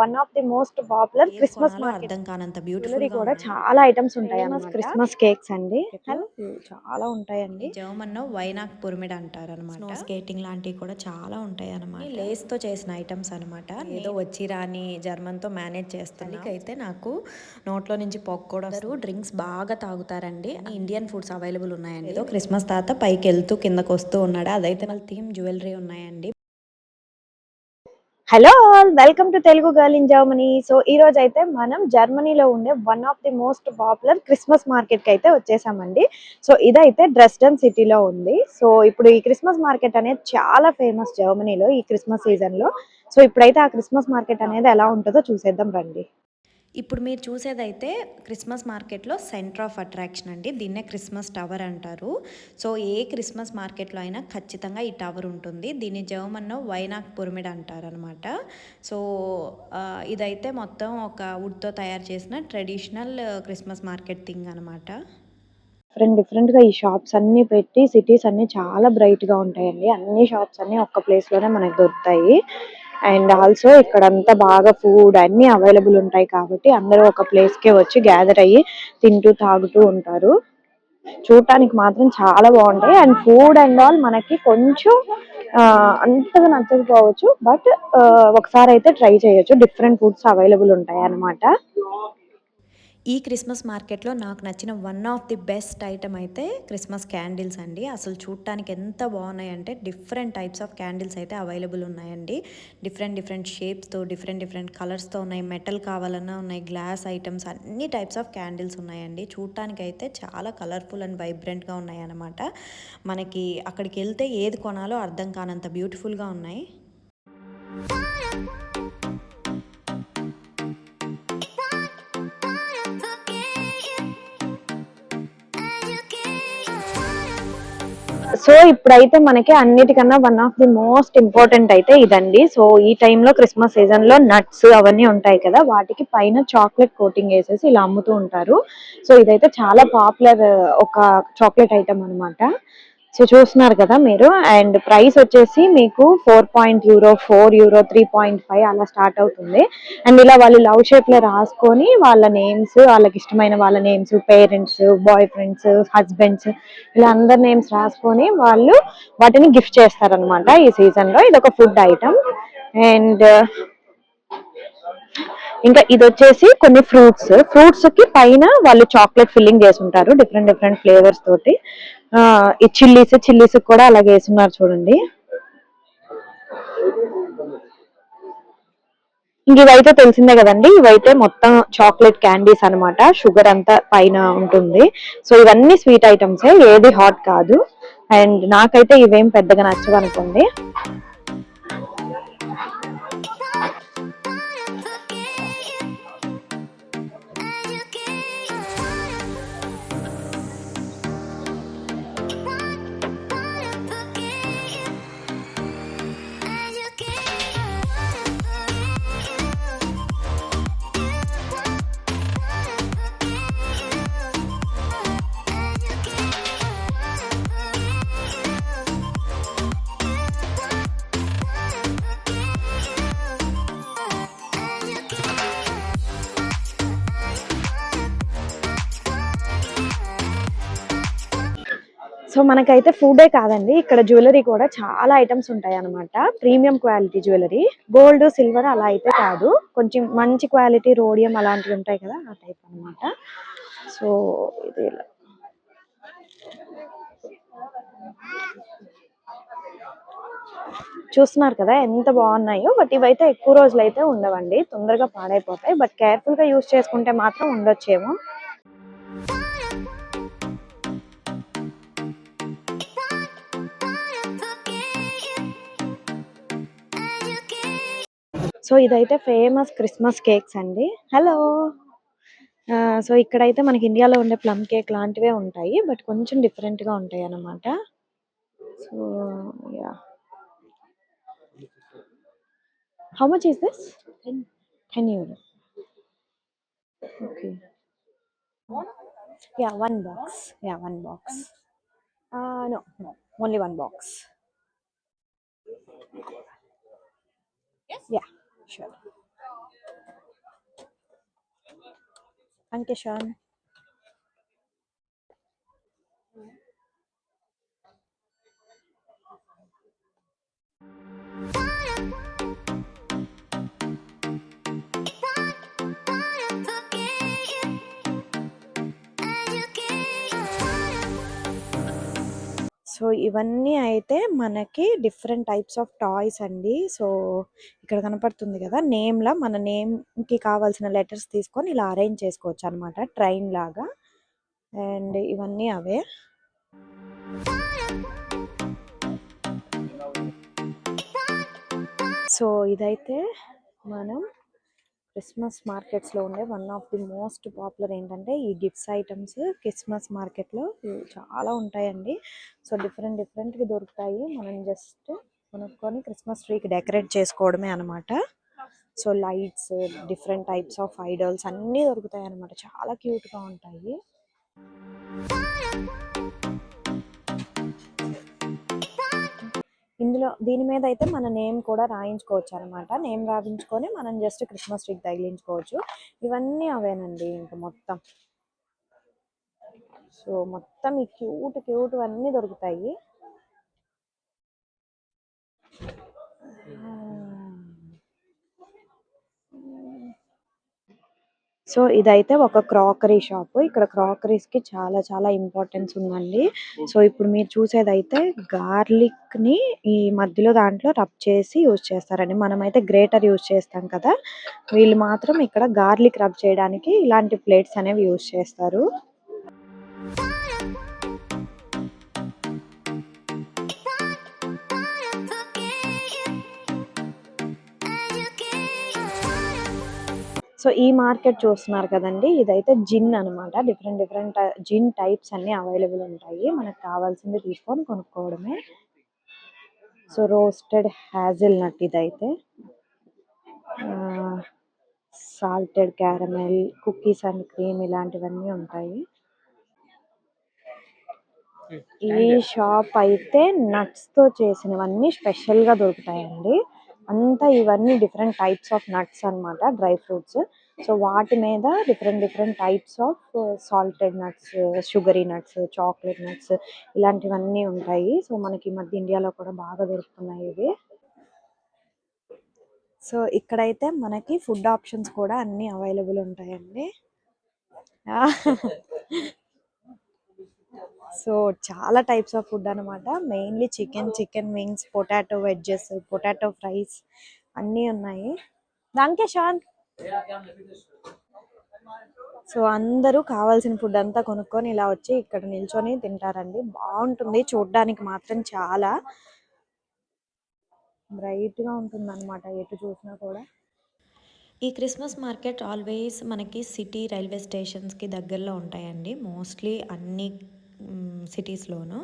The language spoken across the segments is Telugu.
One of the most popular Christmas market కానంత beautiful కూడా చాలా ఐటమ్స్ ఉంటాయి క్రిస్మస్ కేక్స్ అండి. చాలా ఉంటాయండి. జర్మన్ వైనాక్ పురిమిడ్ అంటారు అనమాట స్కేటింగ్ లాంటివి కూడా చాలా ఉంటాయి అనమాట లేస్తో చేసిన ఐటమ్స్ అనమాట ఏదో వచ్చి రాని జర్మన్తో మేనేజ్ చేస్తాను అయితే నాకు నోట్లో నుంచి పొగ కూడా డ్రింక్స్ బాగా తాగుతారండి. ఇండియన్ ఫుడ్స్ అవైలబుల్ ఉన్నాయండి. ఏదో క్రిస్మస్ తాత పైకి వెళ్తూ కిందకు వస్తూ ఉన్నాడు. అదైతే వాళ్ళ థీమ్ జ్యువెలరీ ఉన్నాయండి. Hello all welcome to Telugu girl in Germany so ఈ రోజు అయితే మనం జర్మనీలో ఉండే one of the most popular Christmas మార్కెట్కి అయితే వచ్చేసామండి. సో ఇదైతే డ్రెస్డన్ సిటీలో ఉంది. సో ఇప్పుడు ఈ క్రిస్మస్ మార్కెట్ అనేది చాలా ఫేమస్ జర్మనీలో ఈ క్రిస్మస్ సీజన్లో. సో ఇప్పుడైతే ఆ క్రిస్మస్ మార్కెట్ అనేది ఎలా ఉంటుందో చూసేద్దాం రండి. ఇప్పుడు మీరు చూసేదైతే క్రిస్మస్ మార్కెట్లో సెంటర్ ఆఫ్ అట్రాక్షన్ అండి. దీన్నే క్రిస్మస్ టవర్ అంటారు. సో ఏ క్రిస్మస్ మార్కెట్లో అయినా ఖచ్చితంగా ఈ టవర్ ఉంటుంది. దీన్ని జర్మన్లో వైనాక్ పురమిడ్ అంటారనమాట సో ఇదైతే మొత్తం ఒక వుడ్తో తయారు చేసిన ట్రెడిషనల్ క్రిస్మస్ మార్కెట్ థింగ్ అనమాట డిఫరెంట్ డిఫరెంట్గా ఈ షాప్స్ అన్నీ పెట్టి సిటీస్ అన్నీ చాలా బ్రైట్గా ఉంటాయండి. అన్ని షాప్స్ అన్నీ ఒక్క ప్లేస్లోనే మనకు దొరుకుతాయి. అండ్ ఆల్సో ఇక్కడ అంతా బాగా ఫుడ్ అన్ని అవైలబుల్ ఉంటాయి కాబట్టి అందరూ ఒక ప్లేస్ కే వచ్చి గ్యాదర్ అయ్యి తింటూ తాగుతూ ఉంటారు. చూడటానికి మాత్రం చాలా బాగుంటాయి. అండ్ ఫుడ్ అండ్ ఆల్ మనకి కొంచెం అంతగా నచ్చకపోవచ్చు బట్ ఒకసారి అయితే ట్రై చేయొచ్చు. డిఫరెంట్ ఫుడ్స్ అవైలబుల్ ఉంటాయి అన్నమాట ఈ క్రిస్మస్ మార్కెట్లో నాకు నచ్చిన one of the best item అయితే క్రిస్మస్ క్యాండిల్స్ అండి. అసలు చూడటానికి ఎంత బాగున్నాయి అంటే డిఫరెంట్ టైప్స్ ఆఫ్ క్యాండిల్స్ అయితే అవైలబుల్ ఉన్నాయండి. డిఫరెంట్ డిఫరెంట్ షేప్స్తో డిఫరెంట్ డిఫరెంట్ కలర్స్తో ఉన్నాయి. మెటల్ కావాలన్నా ఉన్నాయి. గ్లాస్ ఐటమ్స్ అన్ని టైప్స్ ఆఫ్ క్యాండిల్స్ ఉన్నాయండి. చూడటానికి అయితే చాలా కలర్ఫుల్ అండ్ వైబ్రెంట్గా ఉన్నాయి అన్నమాట మనకి అక్కడికి వెళ్తే ఏది కొనాలో అర్థం కానంత బ్యూటిఫుల్గా ఉన్నాయి. సో ఇప్పుడైతే మనకి అన్నిటికన్నా one of the most important అయితే ఇదండి. సో ఈ టైంలో క్రిస్మస్ సీజన్లో నట్స్ అవన్నీ ఉంటాయి కదా వాటికి పైన చాక్లెట్ కోటింగ్ వేసేసి ఇలా అమ్ముతూ ఉంటారు. సో ఇదైతే చాలా పాపులర్ ఒక చాక్లెట్ ఐటమ్ అన్నమాట. సో చూస్తున్నారు కదా మీరు. అండ్ ప్రైస్ వచ్చేసి మీకు four point euro four euro three point five అలా స్టార్ట్ అవుతుంది. అండ్ ఇలా వాళ్ళు లవ్ షేప్లో రాసుకొని వాళ్ళ నేమ్స్ వాళ్ళకి ఇష్టమైన వాళ్ళ names parents boy friends husbands ఇలా అందరి నేమ్స్ రాసుకొని వాళ్ళు వాటిని గిఫ్ట్ చేస్తారనమాట ఈ సీజన్లో ఇది ఒక ఫుడ్ ఐటమ్. అండ్ ఇంకా ఇది వచ్చేసి కొన్ని ఫ్రూట్స్. ఫ్రూట్స్కి పైన వాళ్ళు చాక్లెట్ ఫిల్లింగ్ చేసి ఉంటారు డిఫరెంట్ డిఫరెంట్ ఫ్లేవర్స్ తోటి. ఈ చిల్లీస్ చిల్లీస్ కూడా అలాగే వేసున్నారు చూడండి. ఇంక ఇవైతే తెలిసిందే కదండి ఇవైతే మొత్తం చాక్లెట్ క్యాండీస్ అన్నమాట షుగర్ అంతా పైన ఉంటుంది. సో ఇవన్నీ స్వీట్ ఐటమ్స్ ఏది హాట్ కాదు. అండ్ నాకైతే ఇవేం పెద్దగా నచ్చదనుకోండి సో మనకైతే ఫుడే కాదండి. ఇక్కడ జ్యువెలరీ కూడా చాలా ఐటమ్స్ ఉంటాయి అన్నమాట premium quality jewellery gold silver అలా అయితే కాదు. కొంచెం మంచి క్వాలిటీ రోడియం అలాంటివి ఉంటాయి కదా ఆ టైప్ అన్నమాట. సో ఇది చూస్తున్నారు కదా ఎంత బాగున్నాయో బట్ ఇవైతే ఎక్కువ రోజులు అయితే ఉండవండి. తొందరగా పాడైపోతాయి. బట్ కేర్ఫుల్గా యూస్ చేసుకుంటే మాత్రం ఉండొచ్చేమో. సో ఇదైతే ఫేమస్ క్రిస్మస్ కేక్స్ అండి. హలో. సో ఇక్కడైతే మనకి ఇండియాలో ఉండే ప్లమ్ కేక్ లాంటివే ఉంటాయి బట్ కొంచెం డిఫరెంట్గా ఉంటాయి అన్నమాట. So yeah. How much is this ten euro okay yeah one box yeah one box no no only one box yeah Dankeschön. Dankeschön. Bye. So ఇవన్నీ అయితే మనకి డిఫరెంట్ టైప్స్ ఆఫ్ టాయ్స్ అండి. సో ఇక్కడ కనపడుతుంది కదా నేమ్లా మన నేమ్కి కావాల్సిన లెటర్స్ తీసుకొని ఇలా అరేంజ్ చేసుకోవచ్చు అనమాట ట్రైన్ లాగా. అండ్ ఇవన్నీ అవే. సో ఇదైతే మనం క్రిస్మస్ మార్కెట్స్లో ఉండే one of the most popular ఏంటంటే ఈ గిఫ్ట్స్ ఐటమ్స్ క్రిస్మస్ మార్కెట్లో చాలా ఉంటాయండి. సో డిఫరెంట్ డిఫరెంట్వి దొరుకుతాయి. మనం జస్ట్ కొనుక్కొని క్రిస్మస్ ట్రీకి డెకరేట్ చేసుకోవడమే అనమాట so lights different types of idols అన్నీ దొరుకుతాయి అనమాట చాలా క్యూట్గా ఉంటాయి. ఇందులో దీని మీద అయితే మన నేమ్ కూడా రాయించుకోవచ్చు అనమాట నేమ్ రాయించుకొని మనం జస్ట్ క్రిస్మస్ ట్రీకి తగిలించుకోవచ్చు. ఇవన్నీ అవేనండి ఇంకా మొత్తం. సో మొత్తం ఈ క్యూట్ క్యూట్ అన్నీ దొరుకుతాయి. సో ఇదైతే ఒక క్రాకరీ షాప్. ఇక్కడ క్రాకరీస్కి చాలా చాలా ఇంపార్టెన్స్ ఉందండి. సో ఇప్పుడు మీరు చూసేదైతే గార్లిక్ని ఈ మధ్యలో దాంట్లో రబ్ చేసి యూజ్ చేస్తారండి. మనమైతే గ్రేటర్ యూజ్ చేస్తాం కదా! వీళ్ళు మాత్రం ఇక్కడ గార్లిక్ రబ్ చేయడానికి ఇలాంటి ప్లేట్స్ అనేవి యూజ్ చేస్తారు. సో ఈ మార్కెట్ చూస్తున్నారు కదండి ఇదైతే జిన్ అన్నమాట. డిఫరెంట్ డిఫరెంట్ జిన్ టైప్స్ అన్ని అవైలబుల్ ఉంటాయి. మనకు కావాల్సింది తీసుకొని కొనుక్కోవడమే. సో రోస్టెడ్ హ్యాజిల్ నట్ ఇదైతే. Salted caramel cookies and cream ఇలాంటివన్నీ ఉంటాయి. ఈ షాప్ అయితే నట్స్తో చేసినవన్నీ స్పెషల్గా దొరుకుతాయండి. అంతా ఇవన్నీ డిఫరెంట్ టైప్స్ ఆఫ్ నట్స్ అన్నమాట డ్రై ఫ్రూట్స్ సో వాటి మీద different different types of salted nuts sugary nuts chocolate nuts ఇలాంటివన్నీ ఉంటాయి. సో మనకి ఈ మధ్య ఇండియాలో కూడా బాగా దొరుకుతున్నాయి ఇవి. సో ఇక్కడైతే మనకి ఫుడ్ ఆప్షన్స్ కూడా అన్ని అవైలబుల్ ఉంటాయండి. సో చాలా టైప్స్ ఆఫ్ ఫుడ్ అన్నమాట. Mainly chicken chicken wings potato wedges potato fries అన్నీ ఉన్నాయి. దానికే షాన్ సో అందరూ కావాల్సిన ఫుడ్ అంతా కొనుక్కొని ఇలా వచ్చి ఇక్కడ నిల్చొని తింటారండి. బాగుంటుంది. చూడడానికి మాత్రం చాలా బ్రైట్గా ఉంటుంది అనమాట ఎటు చూసినా కూడా. ఈ క్రిస్మస్ మార్కెట్ ఆల్వేస్ మనకి సిటీ రైల్వే స్టేషన్స్కి దగ్గరలో ఉంటాయండి. మోస్ట్లీ అన్ని సిటీస్లోను.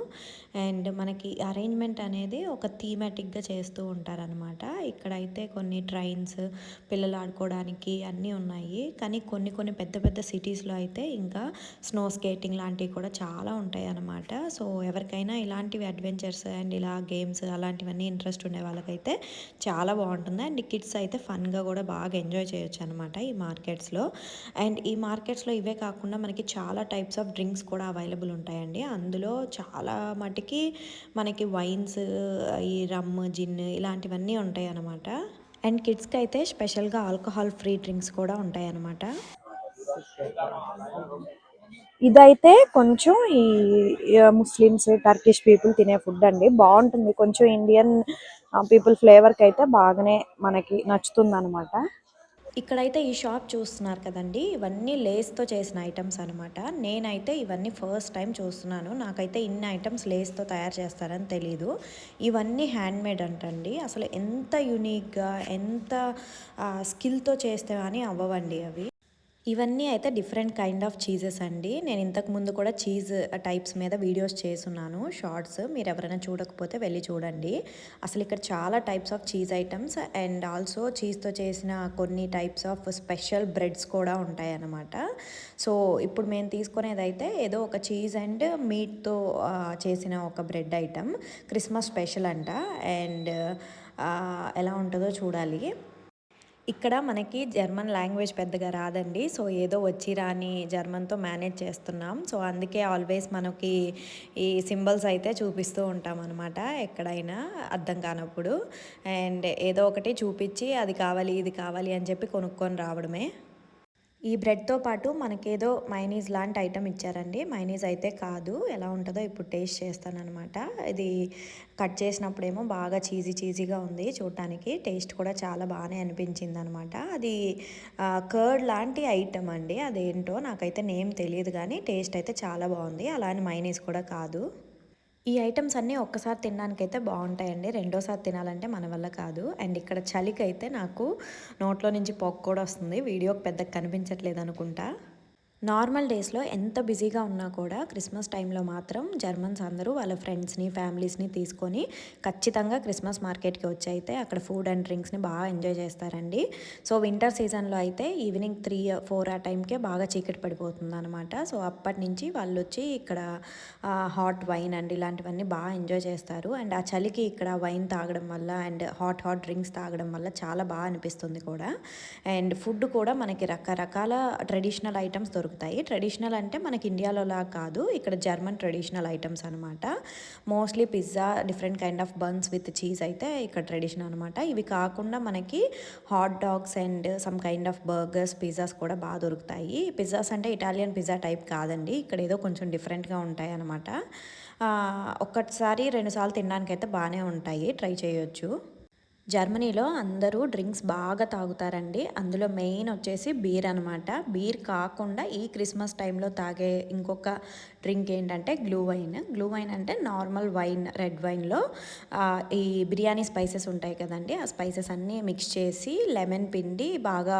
అండ్ మనకి అరేంజ్మెంట్ అనేది ఒక థీమాటిక్గా చేస్తూ ఉంటారనమాట ఇక్కడైతే కొన్ని ట్రైన్స్ పిల్లలు ఆడుకోవడానికి అన్నీ ఉన్నాయి. కానీ కొన్ని కొన్ని పెద్ద పెద్ద సిటీస్లో అయితే ఇంకా స్నో స్కేటింగ్ లాంటివి కూడా చాలా ఉంటాయి అన్నమాట సో ఎవరికైనా ఇలాంటివి అడ్వెంచర్స్ అండ్ ఇలా గేమ్స్ అలాంటివన్నీ ఇంట్రెస్ట్ ఉండే వాళ్ళకైతే చాలా బాగుంటుంది. అండ్ కిడ్స్ అయితే ఫన్గా కూడా బాగా ఎంజాయ్ చేయొచ్చు అనమాట ఈ మార్కెట్స్లో. అండ్ ఈ మార్కెట్స్లో ఇవే కాకుండా మనకి చాలా టైప్స్ ఆఫ్ డ్రింక్స్ కూడా అవైలబుల్ ఉంటాయండి. అందులో చాలా మటుకి మనకి వైన్స్ ఈ రమ్ జిన్ ఇలాంటివన్నీ ఉంటాయి అన్నమాట అండ్ కిడ్స్కి అయితే స్పెషల్గా ఆల్కహాల్ ఫ్రీ డ్రింక్స్ కూడా ఉంటాయి అన్నమాట ఇదైతే కొంచెం ఈ ముస్లిమ్స్ టర్కిష్ పీపుల్ తినే ఫుడ్ అండి. బాగుంటుంది. కొంచెం ఇండియన్ పీపుల్ ఫ్లేవర్కి అయితే బాగానే మనకి నచ్చుతుంది అనమాట ఇక్కడైతే ఈ షాప్ చూస్తున్నారు కదండి. ఇవన్నీ లేస్తో చేసిన ఐటమ్స్ అనమాట నేనైతే ఇవన్నీ ఫస్ట్ టైం చూస్తున్నాను. నాకైతే ఇన్ని ఐటమ్స్ లేస్తో తయారు చేస్తారని తెలీదు. ఇవన్నీ హ్యాండ్ మేడ్ అంటండి. అసలు ఎంత యూనిక్గా ఎంత స్కిల్తో చేస్తే కానీ అవ్వవండి అవి. ఇవన్నీ అయితే డిఫరెంట్ కైండ్ ఆఫ్ చీజెస్ అండి. నేను ఇంతకు ముందు కూడా చీజ్ టైప్స్ మీద వీడియోస్ చేస్తున్నాను షార్ట్స్ మీరు ఎవరైనా చూడకపోతే వెళ్ళి చూడండి. అసలు ఇక్కడ చాలా types of cheese items and also చీజ్తో చేసిన కొన్ని టైప్స్ ఆఫ్ స్పెషల్ బ్రెడ్స్ కూడా ఉంటాయన్నమాట. సో ఇప్పుడు మేము తీసుకునేది అయితే ఏదో ఒక చీజ్ అండ్ మీట్తో చేసిన ఒక బ్రెడ్ ఐటమ్ క్రిస్మస్ స్పెషల్ అంట. అండ్ ఎలా ఉంటుందో చూడాలి. ఇక్కడ మనకి జర్మన్ లాంగ్వేజ్ పెద్దగా రాదండి. సో ఏదో వచ్చి రాని జర్మన్తో మేనేజ్ చేస్తున్నాం. సో అందుకే ఆల్వేస్ మనకి ఈ సింబల్స్ అయితే చూపిస్తూ ఉంటాం అనమాట ఎక్కడైనా అర్థం కానప్పుడు. అండ్ ఏదో ఒకటి చూపించి అది కావాలి ఇది కావాలి అని చెప్పి కొనుక్కొని రావడమే. ఈ బ్రెడ్తో పాటు మనకేదో మైనీస్ లాంటి ఐటమ్ ఇచ్చారండి. మైనీస్ అయితే కాదు. ఎలా ఉంటుందో ఇప్పుడు టేస్ట్ చేస్తానమాట ఇది కట్ చేసినప్పుడేమో బాగా చీజీ చీజీగా ఉంది చూడటానికి టేస్ట్ కూడా చాలా బాగానే అనిపించింది అనమాట అది కర్డ్ లాంటి ఐటమ్ అండి. అదేంటో నాకైతే నేమ్ తెలియదు కానీ టేస్ట్ అయితే చాలా బాగుంది. అలానే మైనీస్ కూడా కాదు. ఈ ఐటమ్స్ అన్నీ ఒక్కసారి తినడానికైతే బాగుంటాయండి. రెండోసారి తినాలంటే మన వల్ల కాదు. అండ్ ఇక్కడ చలికైతే నాకు నోట్లో నుంచి పొగ కూడా వస్తుంది. వీడియోకి పెద్దగా కనిపించట్లేదు అనుకుంటా. నార్మల్ డేస్లో ఎంత బిజీగా ఉన్నా కూడా క్రిస్మస్ టైంలో మాత్రం జర్మన్స్ అందరూ వాళ్ళ ఫ్రెండ్స్ని ఫ్యామిలీస్ని తీసుకొని ఖచ్చితంగా క్రిస్మస్ మార్కెట్కి వచ్చి అయితే అక్కడ ఫుడ్ అండ్ డ్రింక్స్ని బాగా ఎంజాయ్ చేస్తారండి. సో వింటర్ సీజన్లో అయితే ఈవినింగ్ త్రీ ఫోర్ ఆ టైంకే బాగా చీకటి పడిపోతుంది అనమాట సో అప్పటి నుంచి వాళ్ళు వచ్చి ఇక్కడ హాట్ వైన్ అండ్ ఇలాంటివన్నీ బాగా ఎంజాయ్ చేస్తారు. అండ్ ఆ చలికి ఇక్కడ వైన్ తాగడం వల్ల అండ్ హాట్ హాట్ డ్రింక్స్ తాగడం వల్ల చాలా బాగా అనిపిస్తుంది కూడా. అండ్ ఫుడ్ కూడా మనకి రకరకాల ట్రెడిషనల్ ఐటమ్స్ దొరుకుతాయి. దొరుకుతాయి. ట్రెడిషనల్ అంటే మనకి ఇండియాలో లా కాదు. ఇక్కడ జర్మన్ ట్రెడిషనల్ ఐటమ్స్ అనమాట mostly pizza different kind of buns with cheese అయితే ఇక్కడ ట్రెడిషన్ అనమాట ఇవి కాకుండా మనకి hot dogs and some kind of burgers pizzas కూడా బాగా దొరుకుతాయి. పిజ్జాస్ అంటే ఇటాలియన్ పిజ్జా టైప్ కాదండి. ఇక్కడ ఏదో కొంచెం డిఫరెంట్గా ఉంటాయి అనమాట ఒక్కసారి రెండుసార్లు తినడానికి అయితే బాగానే ఉంటాయి. ట్రై చేయొచ్చు. జర్మనీలో అందరూ డ్రింక్స్ బాగా తాగుతారండి. అందులో మెయిన్ వచ్చేసి బీర్ అనమాట బీర్ కాకుండా ఈ క్రిస్మస్ టైంలో తాగే ఇంకొక డ్రింక్ ఏంటంటే గ్లూ వైన్ గ్లూ వైన్ అంటే నార్మల్ వైన్ రెడ్ వైన్లో ఈ బిర్యానీ స్పైసెస్ ఉంటాయి కదండి. ఆ స్పైసెస్ అన్నీ మిక్స్ చేసి లెమన్ పిండి బాగా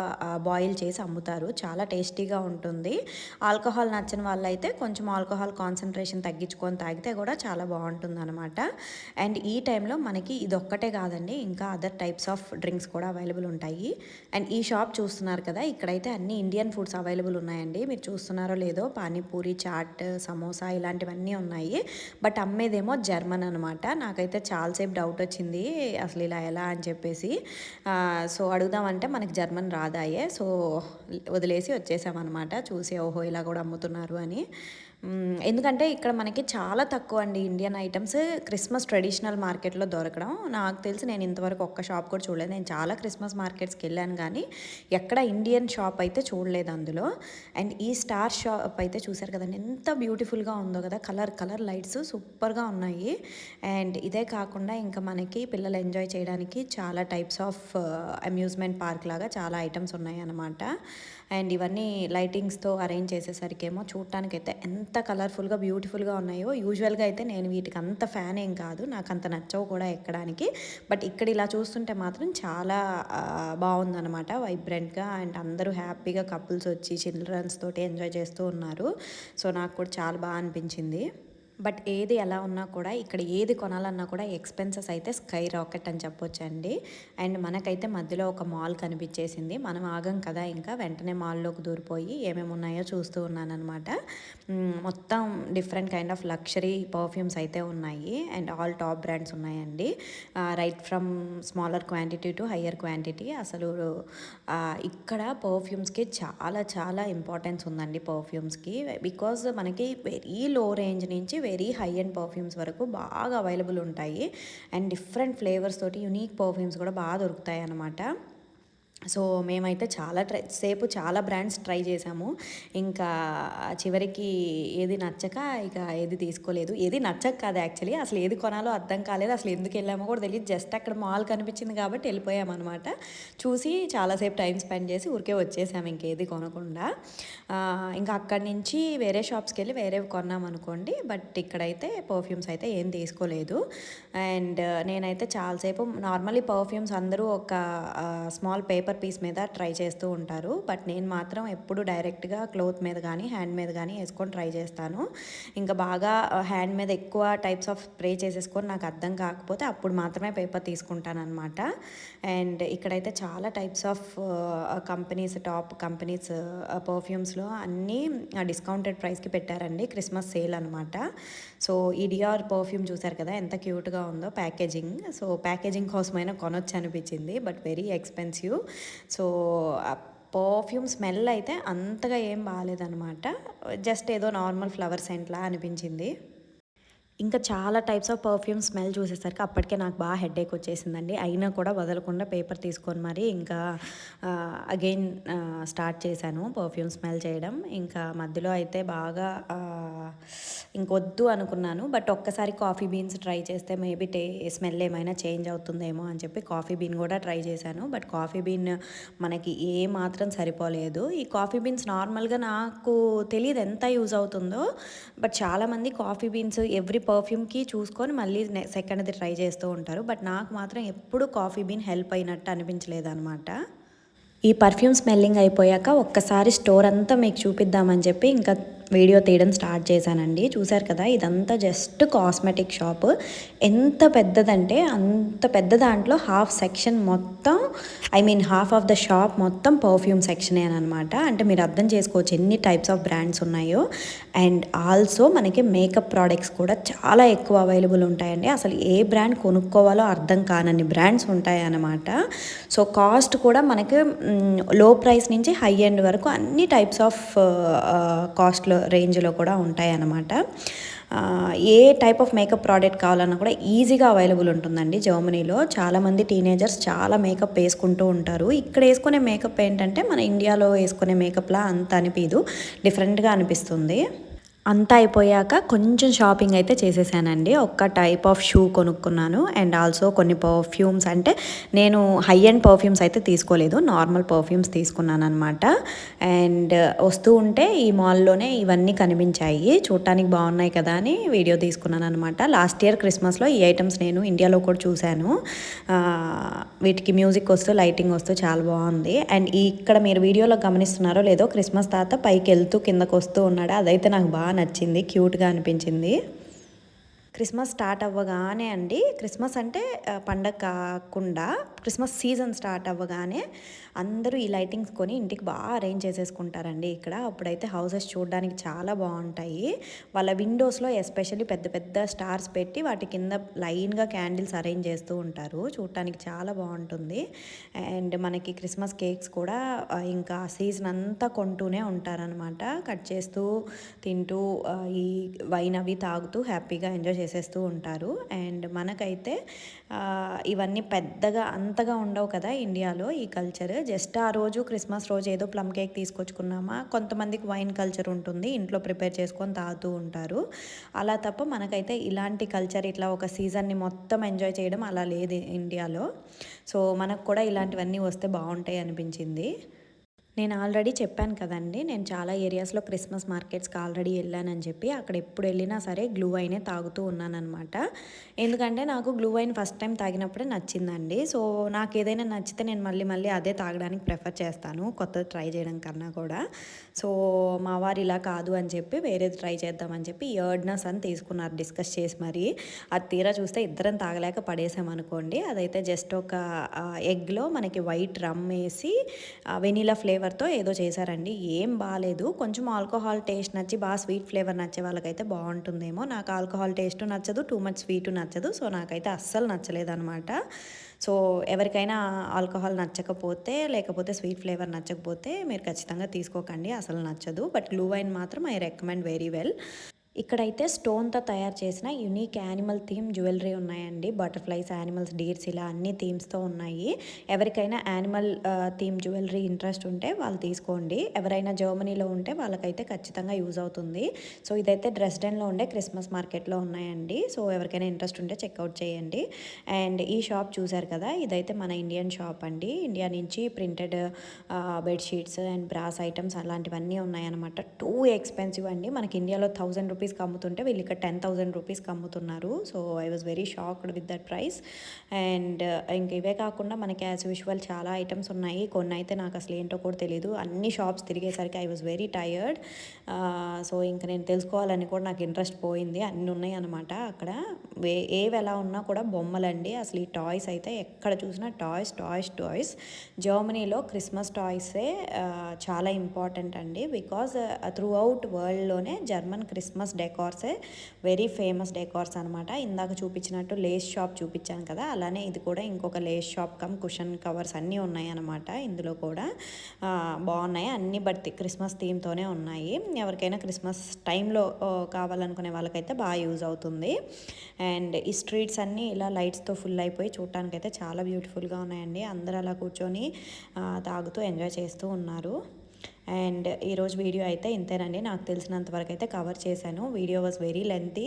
బాయిల్ చేసి అమ్ముతారు. చాలా టేస్టీగా ఉంటుంది. ఆల్కహాల్ నచ్చని వాళ్ళైతే కొంచెం ఆల్కహాల్ కాన్సన్ట్రేషన్ తగ్గించుకొని తాగితే కూడా చాలా బాగుంటుంది అనమాట అండ్ ఈ టైంలో మనకి ఇది ఒక్కటే కాదండి. ఇంకా అదర్ టైప్స్ ఆఫ్ డ్రింక్స్ కూడా అవైలబుల్ ఉంటాయి. అండ్ ఈ షాప్ చూస్తున్నారు కదా ఇక్కడైతే అన్ని ఇండియన్ ఫుడ్స్ అవైలబుల్ ఉన్నాయండి. మీరు చూస్తున్నారో లేదో పానీపూరి చాట్ సమోసా ఇలాంటివన్నీ ఉన్నాయి. బట్ అమ్మేదేమో జర్మన్ అనమాట నాకైతే చాలాసేపు డౌట్ వచ్చింది అసలు ఇలా ఎలా అని చెప్పేసి. సో అడుగుదామంటే మనకి జర్మన్ రాదాయే. సో వదిలేసి వచ్చేసామన్నమాట. చూసి ఓహో ఇలా కూడా అమ్ముతున్నారు అని. ఎందుకంటే ఇక్కడ మనకి చాలా తక్కువ అండి ఇండియన్ ఐటమ్స్. క్రిస్మస్ ట్రెడిషనల్ మార్కెట్లో దొరకడం. నాకు తెలిసి నేను ఇంతవరకు ఒక్క షాప్ కూడా చూడలేదు. నేను చాలా క్రిస్మస్ మార్కెట్స్కి వెళ్ళాను కానీ ఎక్కడ ఇండియన్ షాప్ అయితే చూడలేదు అందులో. అండ్ ఈ స్టార్ షాప్ అయితే చూసారు కదండి. ఎంత బ్యూటిఫుల్గా ఉందో కదా. కలర్ కలర్ లైట్స్ సూపర్గా ఉన్నాయి. అండ్ ఇదే కాకుండా ఇంకా మనకి పిల్లలు ఎంజాయ్ చేయడానికి చాలా టైప్స్ ఆఫ్ అమ్యూజ్మెంట్ పార్క్ లాగా చాలా ఐటమ్స్ ఉన్నాయి అన్నమాట. అండ్ ఇవన్నీ లైటింగ్స్తో అరేంజ్ చేసేసరికేమో చూడటానికైతే ఎంత కలర్ఫుల్గా బ్యూటిఫుల్గా ఉన్నాయో. యూజువల్గా అయితే నేను వీటికి అంత ఫ్యాన్ ఏం కాదు. నాకు అంత నచ్చవు కూడా ఎక్కడానికి. బట్ ఇక్కడ ఇలా చూస్తుంటే మాత్రం చాలా బాగుందన్నమాట వైబ్రెంట్గా. అండ్ అందరూ హ్యాపీగా కపుల్స్ వచ్చి చిల్డ్రన్స్ తోటి ఎంజాయ్ చేస్తూ ఉన్నారు. సో నాకు కూడా చాలా బాగా అనిపించింది. బట్ ఏది ఎలా ఉన్నా కూడా ఇక్కడ ఏది కొనాలన్నా కూడా ఎక్స్పెన్సెస్ అయితే స్కై రాకెట్ అని చెప్పొచ్చండి. అండ్ మనకైతే మధ్యలో ఒక మాల్ కనిపించేసింది. మనం ఆగం కదా ఇంకా వెంటనే మాల్లోకి దూరిపోయి ఏమేమి ఉన్నాయో చూస్తూ ఉన్నానమాట మొత్తం different kind of luxury perfumes అయితే ఉన్నాయి. అండ్ ఆల్ టాప్ బ్రాండ్స్ ఉన్నాయండి. Right from smaller quantity to higher quantity. అసలు ఇక్కడ పర్ఫ్యూమ్స్కి చాలా చాలా ఇంపార్టెన్స్ ఉందండి పర్ఫ్యూమ్స్కి. బికాజ్ మనకి వెరీ లో రేంజ్ నుంచి వెరీ హై అండ్ పర్ఫ్యూమ్స్ వరకు బాగా అవైలబుల్ ఉంటాయి. అండ్ డిఫరెంట్ ఫ్లేవర్స్ తోటి యునీక్ పర్ఫ్యూమ్స్ కూడా బాగా దొరుకుతాయి అన్నమాట సో మేమైతే చాలా ట్రై సేపు చాలా బ్రాండ్స్ ట్రై చేసాము. ఇంకా చివరికి ఏది నచ్చక ఇక ఏది తీసుకోలేదు. ఏది నచ్చక కాదు యాక్చువల్లీ అసలు ఏది కొనాలో అర్థం కాలేదు. అసలు ఎందుకు వెళ్ళామో కూడా తెలియదు. జస్ట్ అక్కడ మాల్ కనిపించింది కాబట్టి వెళ్ళిపోయామన్నమాట. చూసి చాలాసేపు టైం స్పెండ్ చేసి ఊరికే వచ్చేసాము ఇంకేది కొనకుండా. ఇంకా అక్కడి నుంచి వేరే షాప్స్కి వెళ్ళి వేరేవి కొన్నాం అనుకోండి. బట్ ఇక్కడైతే పర్ఫ్యూమ్స్ అయితే ఏం తీసుకోలేదు. అండ్ నేనైతే చాలాసేపు నార్మల్లీ పర్ఫ్యూమ్స్ అందరూ ఒక స్మాల్ పేపర్ పేపర్ పీస్ మీద ట్రై చేస్తూ ఉంటారు. బట్ నేను మాత్రం ఎప్పుడు డైరెక్ట్గా క్లోత్ మీద కానీ హ్యాండ్ మీద కానీ వేసుకొని ట్రై చేస్తాను. ఇంకా బాగా హ్యాండ్ మీద ఎక్కువ టైప్స్ ఆఫ్ స్ప్రే చేసేసుకొని నాకు అర్థం కాకపోతే అప్పుడు మాత్రమే పేపర్ తీసుకుంటాను అనమాట అండ్ ఇక్కడైతే చాలా types of companies top companies పర్ఫ్యూమ్స్లో అన్నీ డిస్కౌంటెడ్ ప్రైస్కి పెట్టారండి. క్రిస్మస్ సేల్ అనమాట సో ఈ డిఆర్ పర్ఫ్యూమ్ చూసారు కదా ఎంత క్యూట్గా ఉందో ప్యాకేజింగ్. సో ప్యాకేజింగ్ కోసమైనా కొనొచ్చు అనిపించింది but very expensive. So perfume smell అయితే అంతగా ఏం బాగాలేదనమాట జస్ట్ ఏదో నార్మల్ ఫ్లవర్ సెంట్లా అనిపించింది. ఇంకా చాలా టైప్స్ ఆఫ్ పర్ఫ్యూమ్ స్మెల్ చూసేసరికి అప్పటికే నాకు బాగా హెడేక్ వచ్చేసిందండి. అయినా కూడా వదలకుండా పేపర్ తీసుకొని మరి ఇంకా అగైన్ స్టార్ట్ చేశాను పర్ఫ్యూమ్ స్మెల్ చేయడం. ఇంకా మధ్యలో అయితే బాగా ఇంకొద్దు అనుకున్నాను. బట్ ఒక్కసారి కాఫీ బీన్స్ ట్రై చేస్తే మేబీ టే స్మెల్ ఏమైనా చేంజ్ అవుతుందేమో అని చెప్పి కాఫీ బీన్ కూడా ట్రై చేశాను. బట్ కాఫీ బీన్ మనకి ఏ మాత్రం సరిపోలేదు. ఈ కాఫీ బీన్స్ నార్మల్గా నాకు తెలియదు ఎంత యూజ్ అవుతుందో. బట్ చాలామంది కాఫీ బీన్స్ ఎవ్రీ పర్ఫ్యూమ్కి చూసుకొని మళ్ళీ సెకండ్ది ట్రై చేస్తూ ఉంటారు. బట్ నాకు మాత్రం ఎప్పుడు కాఫీ బీన్ హెల్ప్ అయినట్టు అనిపించలేదన్నమాట. ఈ పర్ఫ్యూమ్ స్మెల్లింగ్ అయిపోయాక ఒక్కసారి స్టోర్ అంతా మీకు చూపిద్దామని చెప్పి ఇంకా వీడియో తీయడం స్టార్ట్ చేశానండి. చూశారు కదా ఇదంతా జస్ట్ కాస్మెటిక్ షాప్. ఎంత పెద్దదంటే అంత పెద్ద దాంట్లో హాఫ్ సెక్షన్ మొత్తం I mean half of the shop మొత్తం పర్ఫ్యూమ్ సెక్షనే అనమాట. అంటే మీరు అర్థం చేసుకోవచ్చు ఎన్ని టైప్స్ ఆఫ్ బ్రాండ్స్ ఉన్నాయో. అండ్ ఆల్సో మనకి మేకప్ ప్రోడక్ట్స్ కూడా చాలా ఎక్కువ అవైలబుల్ ఉంటాయండి. అసలు ఏ బ్రాండ్ కొనుక్కోవాలో అర్థం కానన్ని బ్రాండ్స్ ఉంటాయన్నమాట. సో కాస్ట్ కూడా మనకి లో ప్రైస్ నుంచి హై ఎండ్ వరకు అన్ని టైప్స్ ఆఫ్ కాస్ట్లో రేంజ్లో కూడా ఉంటాయన్నమాట. ఏ టైప్ ఆఫ్ మేకప్ ప్రోడక్ట్ కావాలన్నా కూడా ఈజీగా అవైలబుల్ ఉంటుందండి జర్మనీలో. చాలామంది టీనేజర్స్ చాలా మేకప్ వేసుకుంటూ ఉంటారు. ఇక్కడ వేసుకునే మేకప్ ఏంటంటే మన ఇండియాలో వేసుకునే మేకప్లా అంత అనిపించదు డిఫరెంట్గా అనిపిస్తుంది. అంతా అయిపోయాక కొంచెం షాపింగ్ అయితే చేసేసానండి. ఒక్క టైప్ ఆఫ్ షూ కొనుక్కున్నాను. అండ్ ఆల్సో కొన్ని పర్ఫ్యూమ్స్ అంటే నేను హై అండ్ పర్ఫ్యూమ్స్ అయితే తీసుకోలేదు. నార్మల్ పర్ఫ్యూమ్స్ తీసుకున్నాను అనమాట అండ్ uh, వస్తూ ఉంటే ఈ మాల్లోనే ఇవన్నీ కనిపించాయి. చూడటానికి బాగున్నాయి కదా అని వీడియో తీసుకున్నాను అనమాట లాస్ట్ ఇయర్ క్రిస్మస్లో ఈ ఐటమ్స్ నేను ఇండియాలో కూడా చూశాను. Uh, వీటికి మ్యూజిక్ వస్తూ లైటింగ్ వస్తూ చాలా బాగుంది. అండ్ ఇక్కడ మీరు వీడియోలో గమనిస్తున్నారో లేదో క్రిస్మస్ తాత పైకి వెళ్తూ కిందకు వస్తూ ఉన్నాడు అదైతే నాకు బాగా నచ్చింది క్యూట్గా అనిపించింది. క్రిస్మస్ స్టార్ట్ అవ్వగానే అండి క్రిస్మస్ అంటే పండగ కాకుండా క్రిస్మస్ సీజన్ స్టార్ట్ అవ్వగానే అందరూ ఈ లైటింగ్స్ కొని ఇంటికి బాగా అరేంజ్ చేసేసుకుంటారండి ఇక్కడ. అప్పుడైతే హౌసెస్ చూడడానికి చాలా బాగుంటాయి. వాళ్ళ విండోస్లో ఎస్పెషల్లీ పెద్ద పెద్ద స్టార్స్ పెట్టి వాటి కింద లైన్గా క్యాండిల్స్ అరేంజ్ చేస్తూ ఉంటారు. చూడటానికి చాలా బాగుంటుంది. అండ్ మనకి క్రిస్మస్ కేక్స్ కూడా ఇంకా సీజన్ అంతా కొంటూనే ఉంటారనమాట కట్ చేస్తూ తింటూ ఈ వైన్ అవి తాగుతూ హ్యాపీగా ఎంజాయ్ చేసేస్తూ ఉంటారు. అండ్ మనకైతే ఇవన్నీ పెద్దగా అంతగా ఉండవు కదా ఇండియాలో ఈ కల్చర్. జస్ట్ ఆ రోజు క్రిస్మస్ రోజు ఏదో ప్లమ్ కేక్ తీసుకొచ్చుకున్నామా కొంతమందికి వైన్ కల్చర్ ఉంటుంది ఇంట్లో ప్రిపేర్ చేసుకొని తాగుతూ ఉంటారు. అలా తప్ప మనకైతే ఇలాంటి కల్చర్ ఇట్లా ఒక సీజన్ని మొత్తం ఎంజాయ్ చేయడం అలా లేదు ఇండియాలో. సో మనకు కూడా ఇలాంటివన్నీ వస్తే బాగుంటాయి అనిపించింది. నేను ఆల్రెడీ చెప్పాను కదండి నేను చాలా ఏరియాస్లో క్రిస్మస్ మార్కెట్స్కి ఆల్రెడీ వెళ్ళానని చెప్పి అక్కడ ఎప్పుడు వెళ్ళినా సరే గ్లూ వైనే తాగుతూ ఉన్నానమాట ఎందుకంటే నాకు గ్లూ వైన్ ఫస్ట్ టైం తాగినప్పుడే నచ్చిందండి. సో నాకు ఏదైనా నచ్చితే నేను మళ్ళీ మళ్ళీ అదే తాగడానికి ప్రిఫర్ చేస్తాను కొత్తది ట్రై చేయడం కన్నా కూడా. సో మా వారు ఇలా కాదు అని చెప్పి వేరేది ట్రై చేద్దామని చెప్పి ఇయర్డ్నస్ అని తీసుకున్నారు డిస్కస్ చేసి మరి. అది తీరా చూస్తే ఇద్దరం తాగలేక పడేసామనుకోండి అదైతే జస్ట్ ఒక ఎగ్లో మనకి వైట్ రమ్ వేసి వెనీలా ఫ్లేవర్ ఫ్లేవర్తో ఏదో చేశారండి ఏం బాగాలేదు కొంచెం ఆల్కహాల్ టేస్ట్ నచ్చి బాగా స్వీట్ ఫ్లేవర్ నచ్చే వాళ్ళకైతే బాగుంటుందేమో. నాకు ఆల్కహాల్ టేస్ట్ నచ్చదు టూ మచ్ స్వీట్ నచ్చదు సో నాకైతే అస్సలు నచ్చలేదన్నమాట. సో ఎవరికైనా ఆల్కహాల్ నచ్చకపోతే లేకపోతే స్వీట్ ఫ్లేవర్ నచ్చకపోతే మీరు ఖచ్చితంగా తీసుకోకండి అసలు నచ్చదు. బట్ గ్లూ వైన్ మాత్రం ఐ రికమెండ్ వెరీ వెల్. ఇక్కడైతే స్టోన్తో తయారు చేసిన యునీక్ యానిమల్ థీమ్ జ్యువెలరీ ఉన్నాయండి. బటర్ఫ్లైస్ యానిమల్స్ డీర్స్ ఇలా అన్ని థీమ్స్తో ఉన్నాయి. ఎవరికైనా యానిమల్ థీమ్ జ్యువెలరీ ఇంట్రెస్ట్ ఉంటే వాళ్ళు తీసుకోండి. ఎవరైనా జర్మనీలో ఉంటే వాళ్ళకైతే ఖచ్చితంగా యూజ్ అవుతుంది. సో ఇదైతే డ్రెస్డెన్లో ఉండే క్రిస్మస్ మార్కెట్లో ఉన్నాయండి. సో ఎవరికైనా ఇంట్రెస్ట్ ఉంటే చెక్అవుట్ చేయండి. అండ్ ఈ షాప్ చూసారు కదా ఇదైతే మన ఇండియన్ షాప్ అండి. ఇండియా నుంచి printed bedsheets and brass items అలాంటివన్నీ ఉన్నాయన్నమాట. టూ ఎక్స్పెన్సివ్ అండి. మనకి ఇండియాలో థౌజండ్ రూపీస్కి అమ్ముతుంటే వీళ్ళు ఇక్కడ టెన్ థౌజండ్ రూపీస్కి అమ్ముతున్నారు. So I was very shocked with that price and ఇంక ఇవే కాకుండా మనకి యాజ్ యూజువల్ చాలా ఐటమ్స్ ఉన్నాయి. కొన్ని అయితే నాకు అసలు ఏంటో కూడా తెలియదు అన్ని షాప్స్ తిరిగేసరికి I was very tired so ఇంకా నేను తెలుసుకోవాలని కూడా నాకు ఇంట్రెస్ట్ పోయింది. అన్నీ ఉన్నాయి అనమాట అక్కడ. వే ఏవి ఎలా ఉన్నా కూడా బొమ్మలండి. అసలు ఈ టాయ్స్ అయితే ఎక్కడ చూసినా టాయ్స్ టాయ్స్ టాయ్స్ జర్మనీలో క్రిస్మస్ టాయ్సే చాలా ఇంపార్టెంట్ అండి. బికాజ్ త్రూ అవుట్ వరల్డ్లోనే జర్మన్ క్రిస్మస్ డెకార్సే వెరీ ఫేమస్ డెకార్స్ అనమాట ఇందాక చూపించినట్టు లేస్ షాప్ చూపించాను కదా అలానే ఇది కూడా ఇంకొక lace shop cum cushion covers అన్నీ ఉన్నాయి అనమాట ఇందులో కూడా బాగున్నాయి. అన్ని బట్టి క్రిస్మస్ థీమ్తోనే ఉన్నాయి. ఎవరికైనా క్రిస్మస్ టైంలో కావాలనుకునే వాళ్ళకైతే బాగా యూజ్ అవుతుంది. అండ్ ఈ స్ట్రీట్స్ అన్నీ ఇలా లైట్స్తో ఫుల్ అయిపోయి చూడటానికైతే చాలా బ్యూటిఫుల్గా ఉన్నాయండి. అందరూ అలా కూర్చొని తాగుతూ ఎంజాయ్ చేస్తూ ఉన్నారు. అండ్ ఈరోజు వీడియో అయితే ఇంతేనండి. నాకు తెలిసినంత వరకు అయితే కవర్ చేశాను. వీడియో వాజ్ వెరీ లెంతీ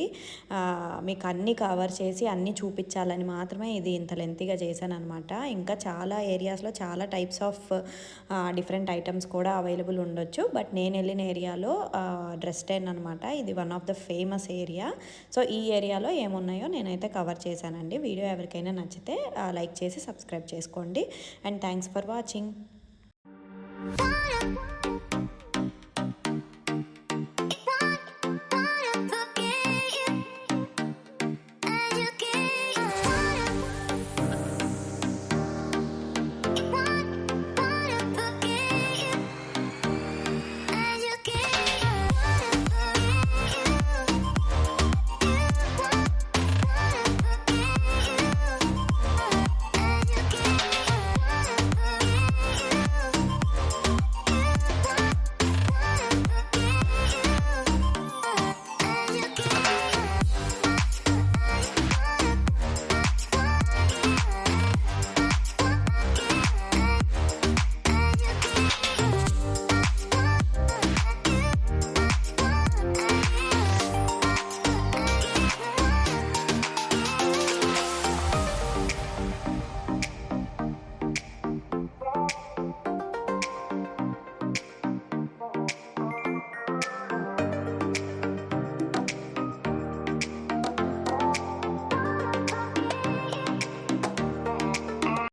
మీకు అన్నీ కవర్ చేసి అన్నీ చూపించాలని మాత్రమే ఇది ఇంత లెంతీగా చేశాను అనమాట ఇంకా చాలా ఏరియాస్లో చాలా టైప్స్ ఆఫ్ డిఫరెంట్ ఐటమ్స్ కూడా అవైలబుల్ ఉండొచ్చు. బట్ నేను వెళ్ళిన ఏరియాలో డ్రెస్ టెన్ అనమాట ఇది one of the famous area so ఈ ఏరియాలో ఏమున్నాయో నేనైతే కవర్ చేశానండి. వీడియో ఎవరికైనా నచ్చితే లైక్ చేసి సబ్స్క్రైబ్ చేసుకోండి. And thanks for watching Bye.